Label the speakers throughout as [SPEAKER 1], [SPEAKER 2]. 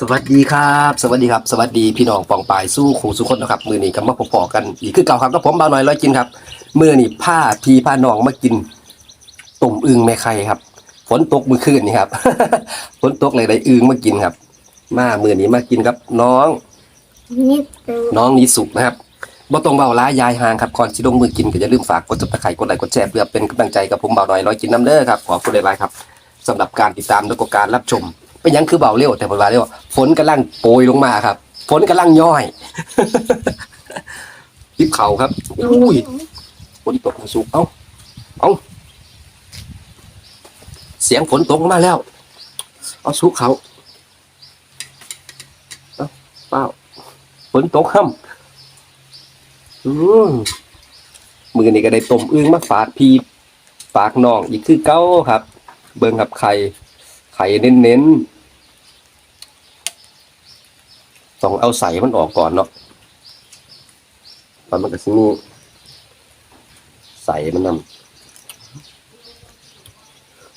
[SPEAKER 1] สวัสดีครับ สวัสดีครับ สวัสดีพี่น้องปองปายสู้ขู่สุคนนะครับ มือนี้ก็มาพบๆกันอีกคือเก่าครับก็ผมเบาหน่อยร้อยกินครับ มือนี้ผ้าพีผ้าน้องมากินต้มอึ่งแม่ไข่ครับ ฝนตกมือคืนนี่ครับ ฝนตกเลยได้อึ่งมากินครับ มามือนี้มากินครับ น้อง
[SPEAKER 2] นี่ตัว
[SPEAKER 1] น้องนิสุนะครับบ่ต้องเบาล้ายายห่างครับก่อนสิลงมือกินก็อย่าลืมฝากกดติดตามกดไลค์กดแชร์เพื่อเป็นกำลังใจกับผมเบาหน่อยร้อยกินน้ำเด้อครับขอบคุณหลายๆครับสำหรับการติดตามและก็การรับชม เป็นยังคือเบาเร็วแต่เวลาเร็วฝนกำลังโปรยลงมาครับ ฝนกำลังย่อยริบเขาครับ อุ้ยฝนตกมาสุกเอ้าเอ้าเสียงฝนตกมาแล้ว เอาสุกเขาเอ้าเปล่าฝนตกค่ำอืมมือนี่ก็ได้ต้มอึ้งมาฝากพีฝากน้องอีกคือเก้าครับ เบิ่งครับไข่ไข่เน้นๆ ต้องเอาใส่มันออกก่อนเนาะตอนมันก็สิมีใส่มันนำ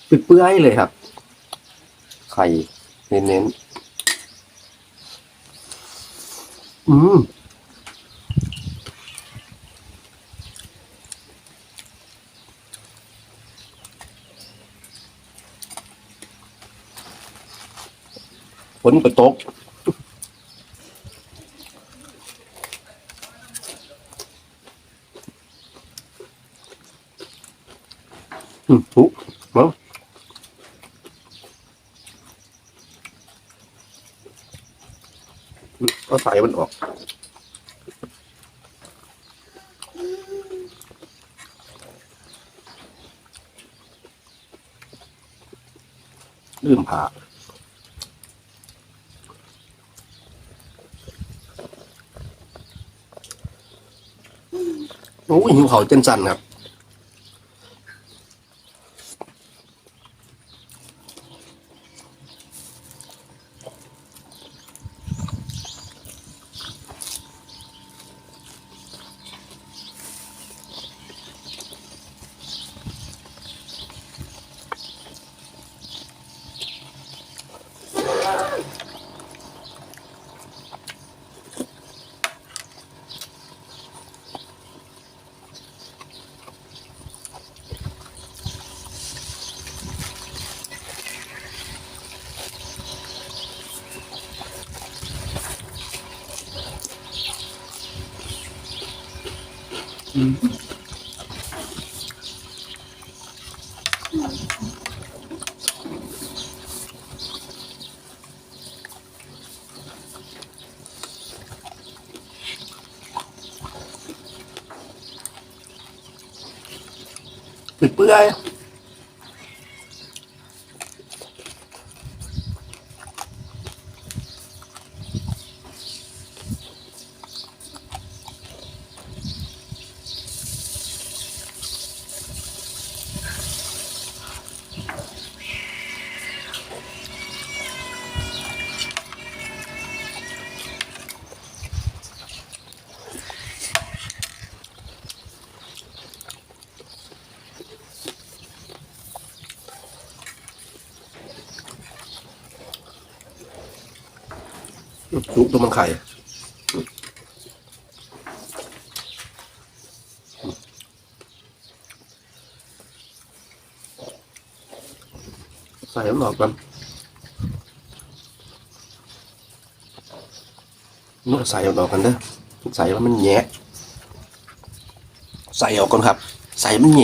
[SPEAKER 1] เปื่อยเลยครับ ไข่เน้นๆ อืมฝนก็ตก อืมปุ๊มาก็ใส่มันออกลืมผ่าโอ้ยหิวเขาเจนจันครับ เปื่อยๆ ซุปตัวมันไข่ใส่มันออกกันนวดใส่ออกกันเด้อใส่แล้วมันแยะใส่ออกก่อนครับ ใส่มันแหย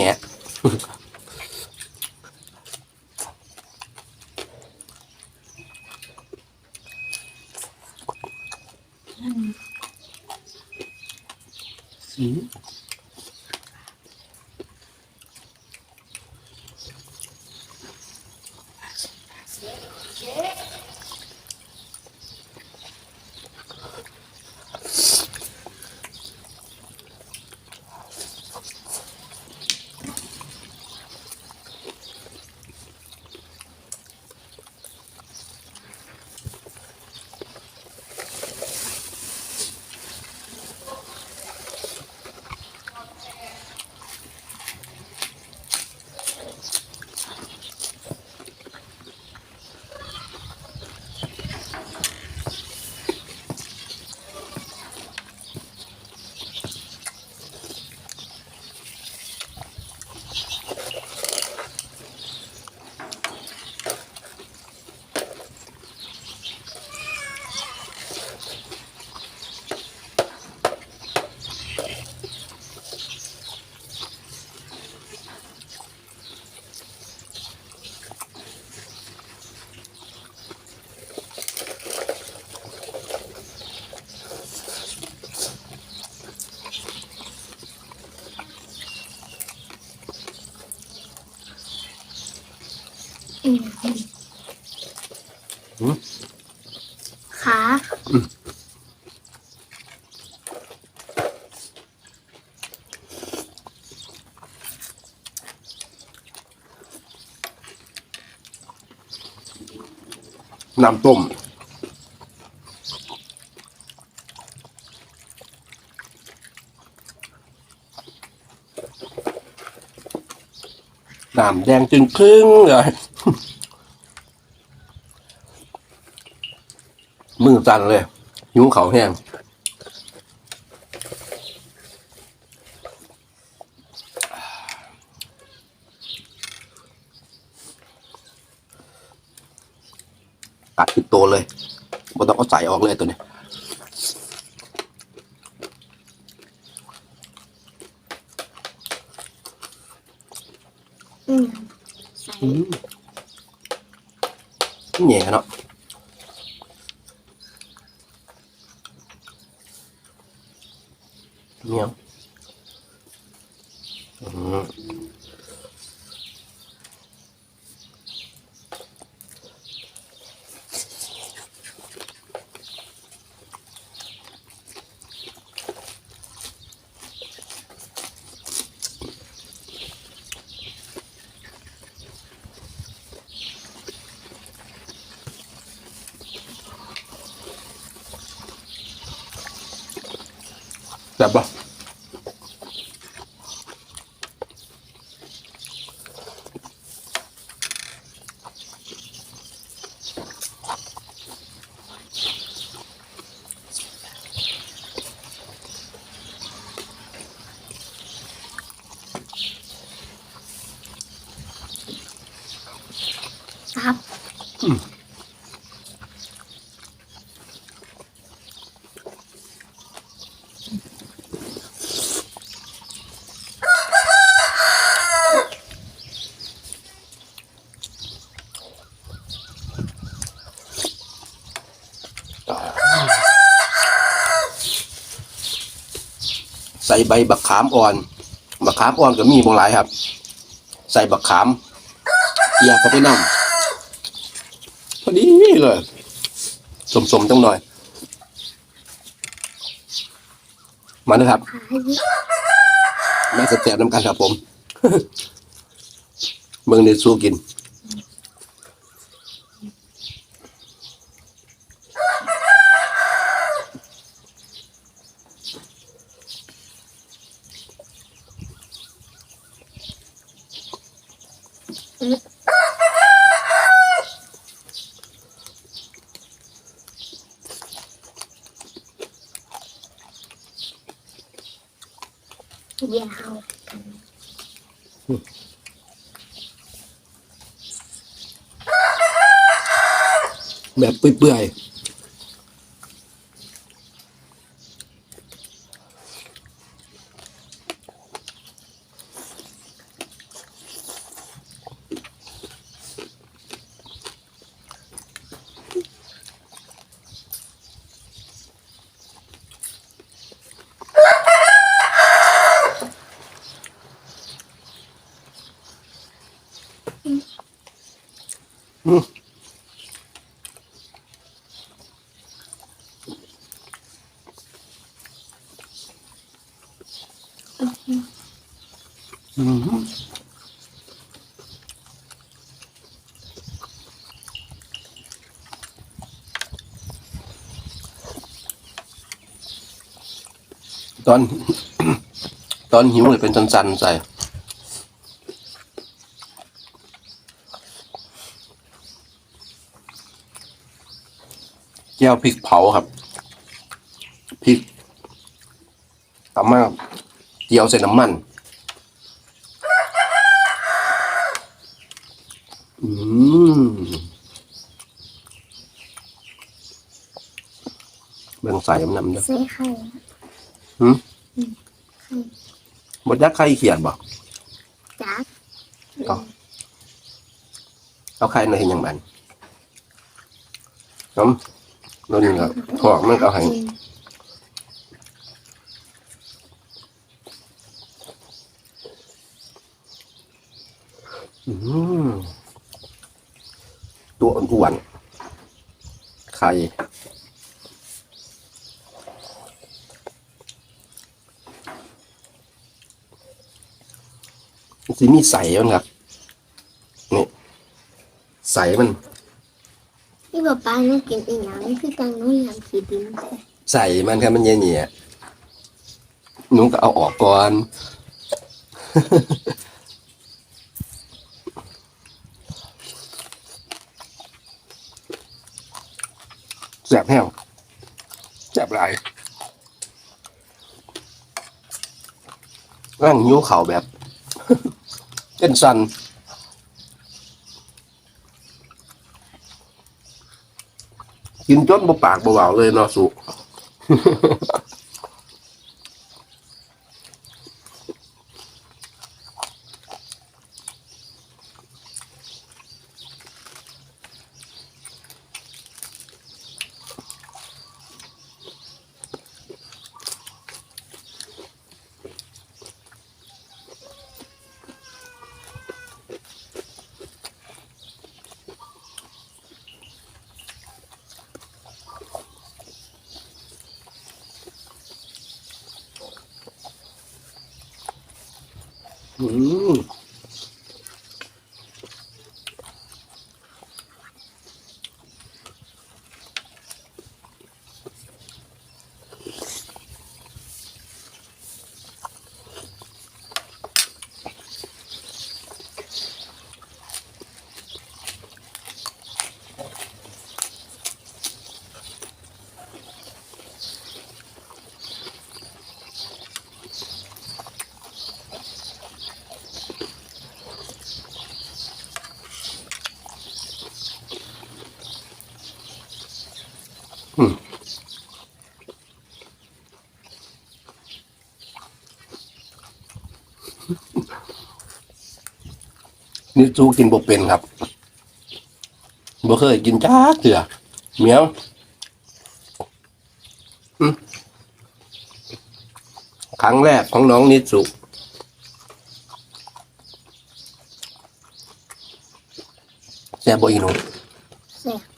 [SPEAKER 1] สี หืม
[SPEAKER 2] ขา
[SPEAKER 1] น้ำต้ม น้ำแดงจึงครึ่งเลย มือสั่นเลยหิวเขาวแห้งตัดติดตัวเลยบ่ต้องเอาใส่ออกเลยตัวนี้
[SPEAKER 2] อืมใส่
[SPEAKER 1] แหน่เนาะ เมี ยวอืมแต่บปะ
[SPEAKER 2] ครับ
[SPEAKER 1] ใส่ใบบักขามอ่อน บักขามอ่อนก็มีบางหลายครับ ใส่บักขามเกียเข้าไปน้ำพอดีเลยสมๆจังหน่อย มาเลยครับ
[SPEAKER 2] ขายิบ
[SPEAKER 1] แม่สแตบน้ำกันครับผมเมืองเนสู้กิน
[SPEAKER 2] ยาว
[SPEAKER 1] แบบเปื่อยๆ ตอน ตอนหิวเลยเป็นสันๆใส่แก้วพริกเผาครับพริกตำมากเจียวใส่น้ำมัน อืมเบ่งใส่มันนำเด้อ
[SPEAKER 2] ใส่ไข่
[SPEAKER 1] หืม
[SPEAKER 2] ไข่
[SPEAKER 1] บดยักษ์ไข่เขียนบ่
[SPEAKER 2] จัก
[SPEAKER 1] เอาเอาไข่ในเห็นอย่างมันน้ำนั่นก็ถอกมันก็ให้อืมตัวอ้วนๆไข่ สิมีใสมันครับ นี่ใสมัน
[SPEAKER 2] ที่ป๊าป๊าน้องกินอีกอย่างนี่คือตังน้องยำขีดินแท้
[SPEAKER 1] ใส่มันครับมันเยี่ยๆหนุ้งก็เอาออกก่อน แสบแห้งแสบหลายร่างยิ้วเข่าแบบ เป็นสันกินจนบ่ปากบ่เบาเลยเนาะสุ อืม นี่ซูกินบกเป็นครับบ่เคยกินจ้าเถื่อเหมียวครั้งแรกของน้องนิสุแซ่บบ่อีหนู
[SPEAKER 2] แซ่บ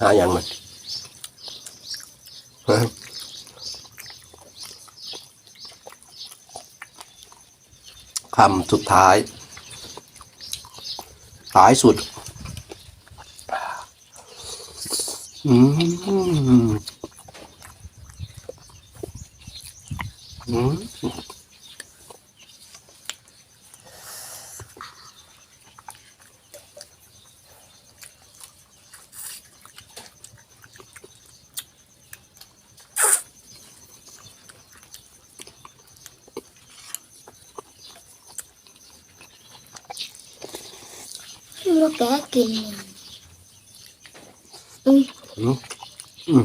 [SPEAKER 1] หาอย่างมันคำสุดท้ายท้ายสุด อืม อืม
[SPEAKER 2] กแกกินเนี่ยอืม
[SPEAKER 1] อืมอืม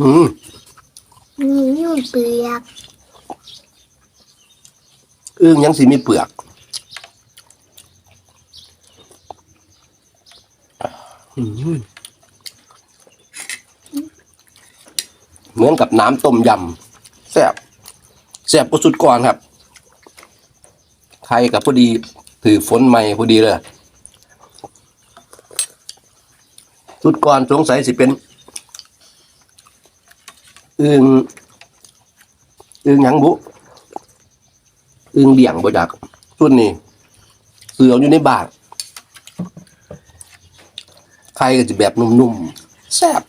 [SPEAKER 1] อืม
[SPEAKER 2] มียุ่เปลือก
[SPEAKER 1] อึ้งยังสีมีเปลือก อืมเห มือนกับน้ำต้มยำแซ่บแซ่บก็สุดก่อนครับ ใครกับพอดีถือฝนใหม่พอดีเลยสุดก่อนสงสัยสิเป็นอึ้งอึ้งหยังบุอึ้งเดี่ยงบ่จักส่วนนี้เสืออยู่ในบาทไข่ก็จะแบบนุ่มๆแซ่บ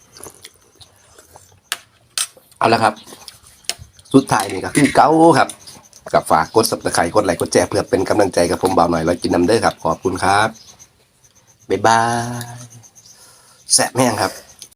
[SPEAKER 1] เอาละครับ สุดท้ายนี่ก็คือเก้าครับกับฝากกดสับตะไคร้กดไลค์กดแชร์เพื่อเป็นกำลังใจกับผมเบาหน่อยแล้วกินน้ำเด้อครับ ขอบคุณครับ บ๊ายบายแสบแห้งครับ